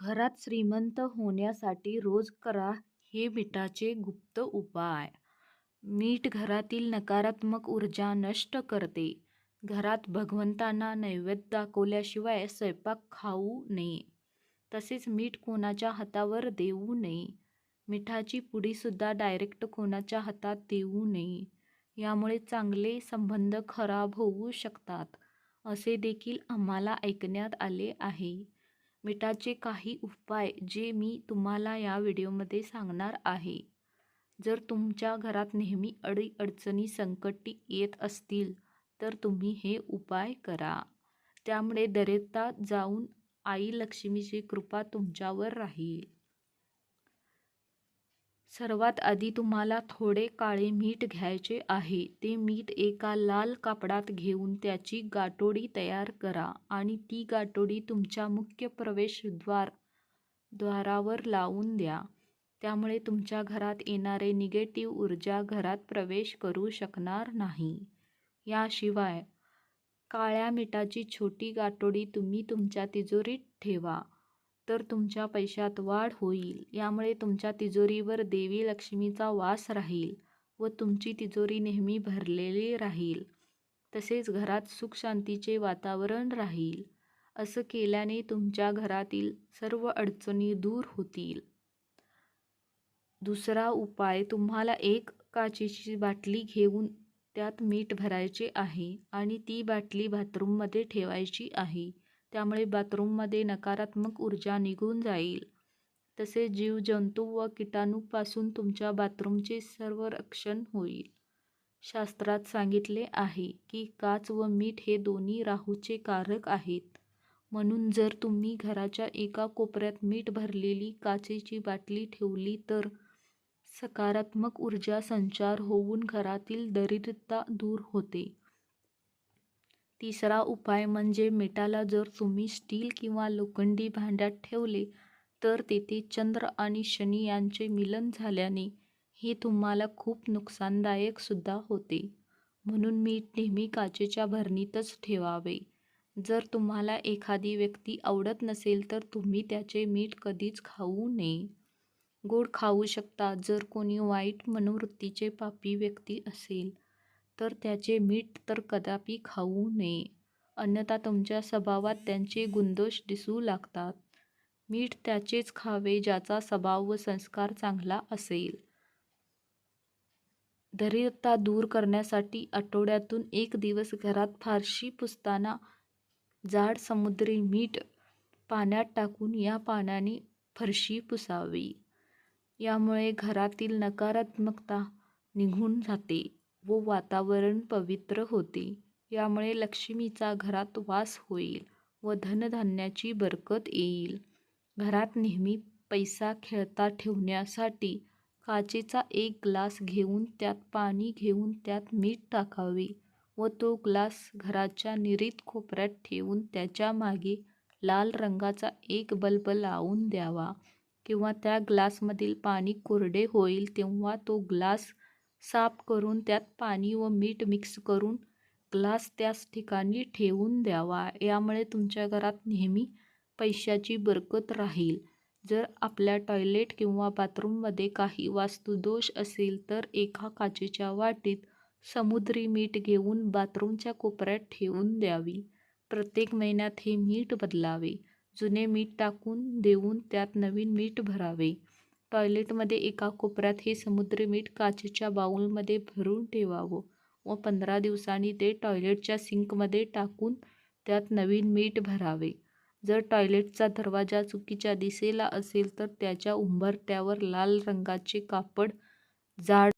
घरात श्रीमंत होण्यासाठी रोज करा हे मिठाचे गुप्त उपाय. मीठ घरातील नकारात्मक ऊर्जा नष्ट करते. घरात भगवंतांना नैवेद्य दाखवल्याशिवाय स्वयंपाक खाऊ नये. तसेच मीठ कोणाच्या हातावर देऊ नये. मिठाची पुडीसुद्धा डायरेक्ट कोणाच्या हातात देऊ नये. यामुळे चांगले संबंध खराब होऊ शकतात, असे देखील आम्हाला ऐकण्यात आले आहे. मिठाचे काही उपाय जे मी तुम्हाला या व्हिडिओमध्ये सांगणार आहे. जर तुमच्या घरात नेहमी अडी-अडचणी, संकटी येत असतील तर तुम्ही हे उपाय करा. त्यामुळे दरेता जाऊन आई लक्ष्मीची कृपा तुमच्यावर राहील. सर्वात आधी तुम्हाला थोडे काळे मीठ घ्यायचे आहे. ते मीठ एका लाल कापडात घेऊन त्याची गाठोडी तयार करा आणि ती गाठोडी तुमच्या मुख्य प्रवेशद्वार द्वारावर लावून द्या. त्यामुळे तुमच्या घरात येणारे निगेटिव्ह ऊर्जा घरात प्रवेश करू शकणार नाही. याशिवाय काळ्या मिठाची छोटी गाठोडी तुम्ही तुमच्या तिजोरीत ठेवा तर तुमच्या पैशात वाढ होईल. यामुळे तुमच्या तिजोरीवर देवी लक्ष्मीचा वास राहील व तुमची तिजोरी नेहमी भरलेली राहील. तसेच घरात सुखशांतीचे वातावरण राहील. असं केल्याने तुमच्या घरातील सर्व अडचणी दूर होतील. दुसरा उपाय तुम्हाला एक काचेची बाटली घेऊन त्यात मीठ भरायचे आहे आणि ती बाटली बाथरूममध्ये ठेवायची आहे. त्यामुळे बाथरूममध्ये नकारात्मक ऊर्जा निघून जाईल. तसेच जीवजंतू व कीटाणूपासून तुमच्या बाथरूमचे सर्व रक्षण होईल. शास्त्रात सांगितले आहे की काच व मीठ हे दोन्ही राहूचे कारक आहेत. म्हणून जर तुम्ही घराच्या एका कोपऱ्यात मीठ भरलेली काचेची बाटली ठेवली तर सकारात्मक ऊर्जा संचार होऊन घरातील दरिद्रता दूर होते. तिसरा उपाय म्हणजे मिठाला जर तुम्ही स्टील किंवा लोखंडी भांड्यात ठेवले तर तेथे चंद्र आणि शनी यांचे मिलन झाल्याने हे तुम्हाला खूप नुकसानदायकसुद्धा होते. म्हणून मीठ नेहमी काचेच्या भरणीतच ठेवावे. जर तुम्हाला एखादी व्यक्ती आवडत नसेल तर तुम्ही त्याचे मीठ कधीच खाऊ नये. गोड खाऊ शकता. जर कोणी वाईट मनोवृत्तीचे पापी व्यक्ती असेल तर त्याचे मीठ तर कदापि खाऊ नये. अन्यथा तुमच्या स्वभावात त्यांचे गुणदोष दिसू लागतात. मीठ त्याचेच खावे ज्याचा स्वभाव व संस्कार चांगला असेल. दरिद्रता दूर करण्यासाठी आठवड्यातून एक दिवस घरात फारशी पुसताना जाड समुद्री मीठ पाण्यात टाकून या पाण्याने फरशी पुसावी. यामुळे घरातील नकारात्मकता निघून जाते व वातावरण पवित्र होते. यामुळे लक्ष्मीचा घरात वास होईल व धनधान्याची बरकत येईल. घरात नेहमी पैसा खेळता ठेवण्यासाठी काचेचा एक ग्लास घेऊन त्यात पाणी घेऊन त्यात मीठ टाकावे व तो ग्लास घराच्या निरीत कोपऱ्यात ठेवून त्याच्यामागे लाल रंगाचा एक बल्ब लावून द्यावा किंवा त्या ग्लासमधील पाणी कोरडे होईल तेव्हा तो ग्लास साफ करून त्यात पाणी व मीठ मिक्स करून ग्लास त्याच ठिकाणी ठेवून द्यावा. यामुळे तुमच्या घरात नेहमी पैशाची बरकत राहील. जर आपल्या टॉयलेट किंवा बाथरूममध्ये काही वास्तुदोष असेल तर एका काचेच्या वाटीत समुद्री मीठ घेऊन बाथरूमच्या कोपऱ्यात ठेवून द्यावी. प्रत्येक महिन्यात हे मीठ बदलावे. जुने मीठ टाकून देऊन त्यात नवीन मीठ भरावे. टॉयलेटमध्ये एका कोपऱ्यात हे समुद्री मीठ काचेच्या बाऊलमध्ये भरून ठेवावं व पंधरा दिवसांनी ते टॉयलेटच्या सिंकमध्ये टाकून त्यात नवीन मीठ भरावे. जर टॉयलेटचा दरवाजा चुकीच्या दिशेला असेल तर त्याच्या उंबरट्यावर लाल रंगाचे कापड जाड